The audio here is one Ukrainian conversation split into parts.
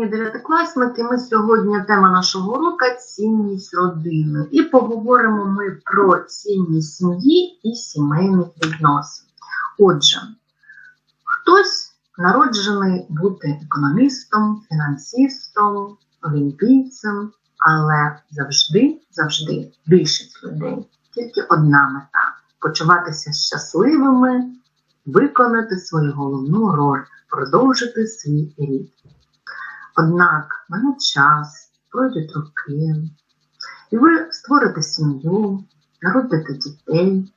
Дев'ятикласники, ми сьогодні тема нашого уроку цінність родини. І поговоримо ми про цінність сім'ї і сімейних відносин. Отже, хтось народжений бути економістом, фінансистом, олімпійцем, але завжди, завжди більшість людей тільки одна мета почуватися щасливими, виконати свою головну роль, продовжити свій рід. Однак мене час, пройдуть роки, і ви створите сім'ю, народите дітей,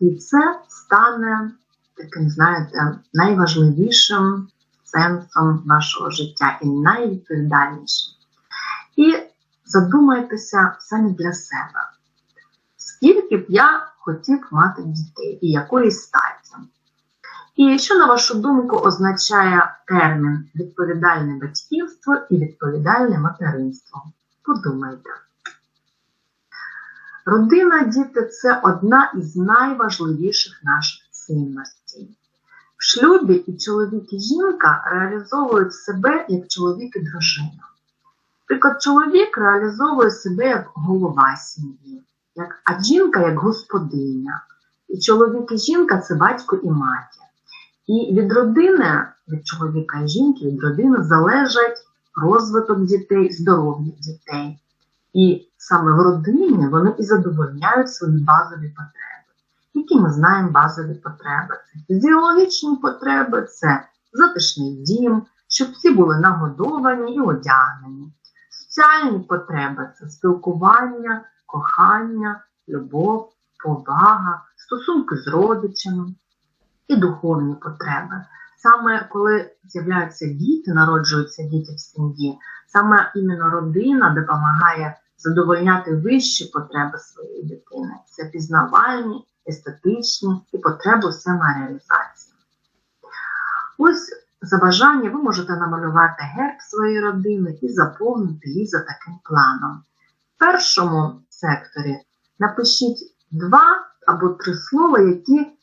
і це стане таким, знаєте, найважливішим сенсом вашого життя і найвідповідальнішим. І задумайтеся самі для себе, скільки б я хотів мати дітей і якої статі. І що, на вашу думку, означає термін відповідальне батьківство і відповідальне материнство? Подумайте. Родина, діти це одна із найважливіших наших цінностей. В шлюбі і чоловік і жінка реалізовують себе як чоловік і дружина. Наприклад, чоловік реалізовує себе як голова сім'ї, а жінка як господиня. І чоловік і жінка це батько і матір. І від родини, від чоловіка і жінки, від родини залежить розвиток дітей, здоров'я дітей. І саме в родині вони і задовольняють свої базові потреби. Які ми знаємо базові потреби? Це фізіологічні потреби, це затишний дім, щоб всі були нагодовані і одягнені. Соціальні потреби це спілкування, кохання, любов, повага, стосунки з родичами і духовні потреби. Саме коли з'являються діти, народжуються діти в сім'ї, саме іменно родина допомагає задовольняти вищі потреби своєї дитини. Це пізнавальні, естетичні і потреби самореалізації. Ось за бажання ви можете намалювати герб своєї родини і заповнити її за таким планом. В першому секторі напишіть два або три слова, які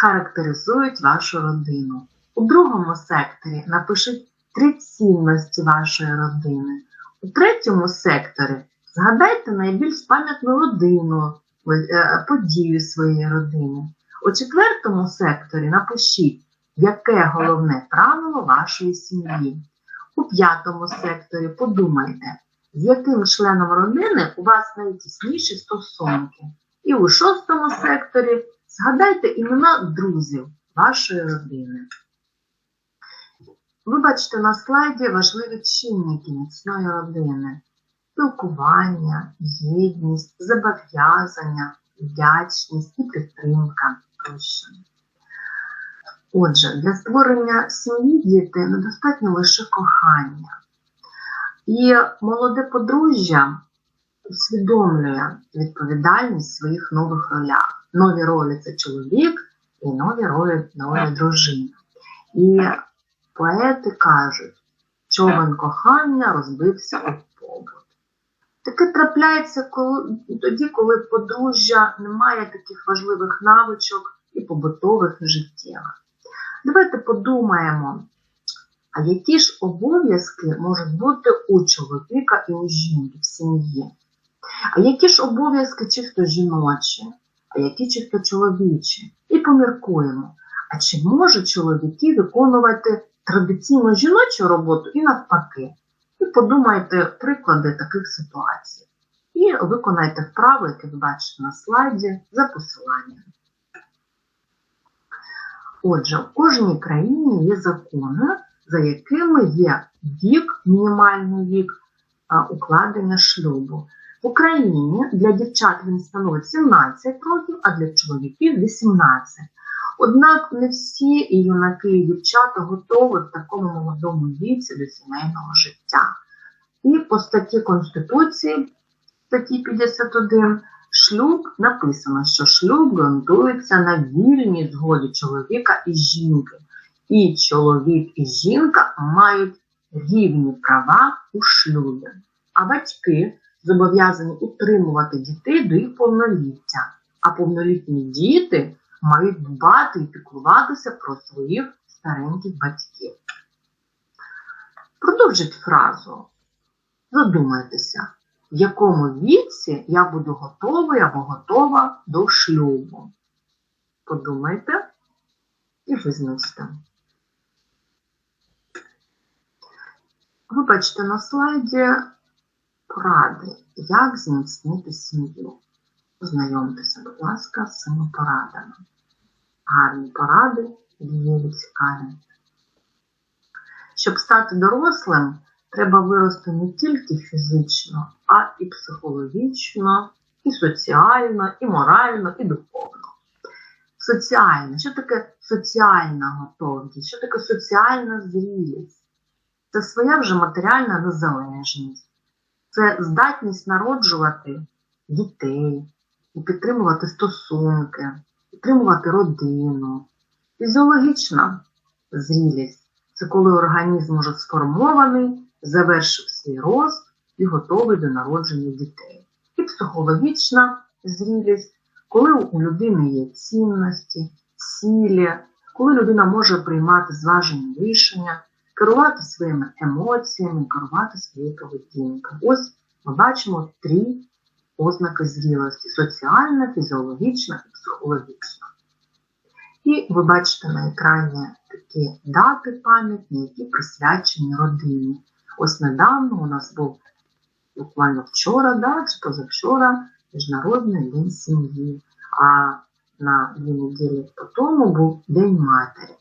характеризують вашу родину. У другому секторі напишіть три цінності вашої родини. У третьому секторі згадайте найбільш пам'ятну родину, е, подію своєї родини. У четвертому секторі напишіть, яке головне правило вашої сім'ї. У п'ятому секторі подумайте, з яким членом родини у вас найтісніші стосунки. І у шостому секторі Згадайте імена друзів вашої родини. Ви бачите на слайді важливі чинники міцної родини: спілкування, єдність, зобов'язання, вдячність і підтримка тощо. Отже, для створення сім'ї діти недостатньо лише кохання. І молоде подружжя усвідомлює відповідальність в своїх нових ролях нові ролі це чоловік і нові ролі ролі дружина. І поети кажуть, човен кохання розбився у побут. Таке трапляється коли, тоді, коли подружжя не має таких важливих навичок і побутових і життєвих. Давайте подумаємо, а які ж обов'язки можуть бути у чоловіка і у жінки в сім'ї? А які ж обов'язки чисто жіночі? А які чисто чоловічі, і поміркуємо, а чи можуть чоловіки виконувати традиційну жіночу роботу і навпаки. І подумайте приклади таких ситуацій. І виконайте вправи, які ви бачите на слайді, за посиланням. Отже, в кожній країні є закони, за якими є вік, мінімальний вік укладення шлюбу. В Україні для дівчат він становить 17 років, а для чоловіків 18. Однак не всі юнаки і дівчата готові в такому молодому віці до сімейного життя. І по статті Конституції, статті 51, шлюб написано, що шлюб ґрунтується на вільній згоді чоловіка і жінки. І чоловік і жінка мають рівні права у шлюбі. А батьки зобов'язані утримувати дітей до їх повноліття, а повнолітні діти мають дбати і піклуватися про своїх стареньких батьків. Продовжіть фразу. Задумайтеся, в якому віці я буду готовий або готова до шлюбу. Подумайте і визначте. Ви бачите на слайді поради, як зміцнити сім'ю. Познайомтеся, будь ласка, з цими порадами. Гарні поради, дієві цікаві. Щоб стати дорослим, треба вирости не тільки фізично, а і психологічно, і соціально, і морально, і духовно. Соціально. Що таке соціальна готовність? Що таке соціальна зрілість? Це своя вже матеріальна незалежність, це здатність народжувати дітей, і підтримувати стосунки, підтримувати родину. Фізіологічна зрілість це коли організм уже сформований, завершив свій рост і готовий до народження дітей. І психологічна зрілість, коли у людини є цінності, цілі, коли людина може приймати зважені рішення, керувати своїми емоціями, керувати своєю поведінкою. Ось ми бачимо три ознаки зрілості соціальна, фізіологічна і психологічна. І ви бачите на екрані такі дати пам'ятні, які присвячені родині. Ось недавно у нас був буквально вчора, да, чи позавчора, Міжнародний день сім'ї, а на дві неділі по тому був День матері.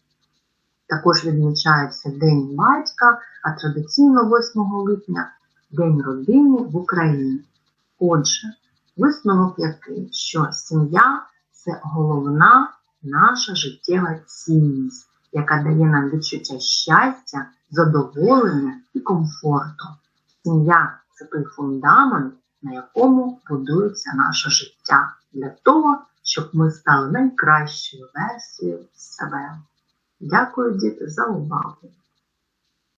Також відмічається День батька, а традиційно 8 липня День родини в Україні. Отже, висновок який, що сім'я це головна наша життєва цінність, яка дає нам відчуття щастя, задоволення і комфорту. Сім'я це той фундамент, на якому будується наше життя, для того, щоб ми стали найкращою версією себе. Дякую, діти, за увагу!